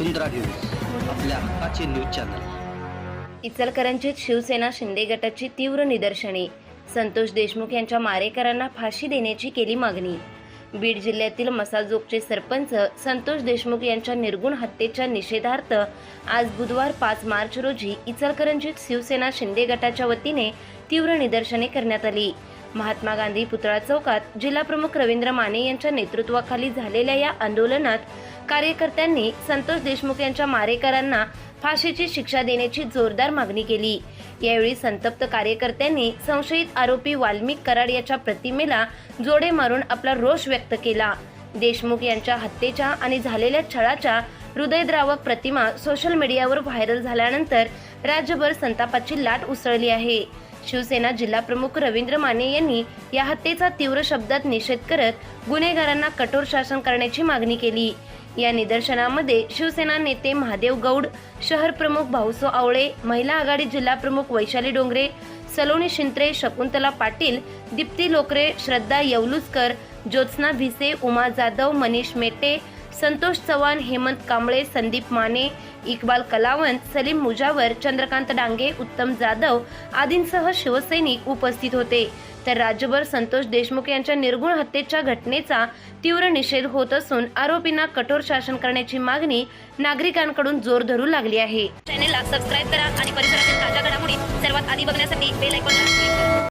वसुंधरा news आपल्या हक्काचे news channel. इचलकरंजीत शिवसेना शिंदे गटाची तीव्र निदर्शने. संतोष देशमुख यांच्या मारेकरांना फाशी देण्याची केली मागणी. बीड जिल्ह्यातील मसाजोगचे सरपंच संतोष देशमुख यांच्या निर्गुण हत्येच्या निषेधार्थ आज बुधवार पाच मार्च रोजी इचलकरंजीत शिवसेना शिंदे गटाच्या वतीने तीव्र निदर्शने करण्यात आली. महात्मा गांधी पुतळा चौकात जिल्हाप्रमुख रवींद्र माने यांच्या नेतृत्वाखाली झालेल्या या आंदोलनात कार्यकर्त्यांनी संतोष देशमुख यांच्या मारेकरांना फाशीची शिक्षा देण्याची जोरदार मागणी केली. यावेळी संतप्त कार्यकर्त्यांनी संशयित आरोपी वाल्मिक कराड याच्या प्रतिमेला जोडे मारून आपला रोष व्यक्त केला. देशमुख यांच्या हत्येच्या आणि झालेल्या छळाच्या हृदयद्रावक प्रतिमा सोशल मीडियावर व्हायरल झाल्यानंतर राज्यभर संतापाची लाट उसळली आहे. शिवसेना जिल्हाप्रमुख रवींद्र माने यांनी या हत्येचा तीव्र शब्दात निषेध करत गुन्हेगारांना कठोर शासन करण्याची मागणी केली. या निदर्शनामध्ये शिवसेना नेते महादेव गौड शहर प्रमुख भाऊसो आवळे महिला आघाडी जिल्हा प्रमुख वैशाली डोंगरे सलोनी शिंत्रे शकुंतला पाटील दीप्ती लोकरे श्रद्धा येवलुसकर ज्योत्स्ना भिसे उमा जाधव मनीष मेटे संतोष चव्हाण हेमंत कांबळे संदीप माने इक्बाल कलावंत सलीम मुजावर चंद्रकांत डांगे उत्तम जाधव आदींसह शिवसैनिक उपस्थित होते. तर राज्यभर संतोष देशमुख यांच्या निर्गुण हत्येच्या घटनेचा तीव्र निषेध होत असून आरोपींना कठोर शासन करण्याची मागणी नागरिकांकडून जोर धरू लागली आहे. चॅनेलला सबस्क्राईब करा आणि परिसरातील ताज्या घडामोडी सर्वात आधी बघण्यासाठी बेल ऐकून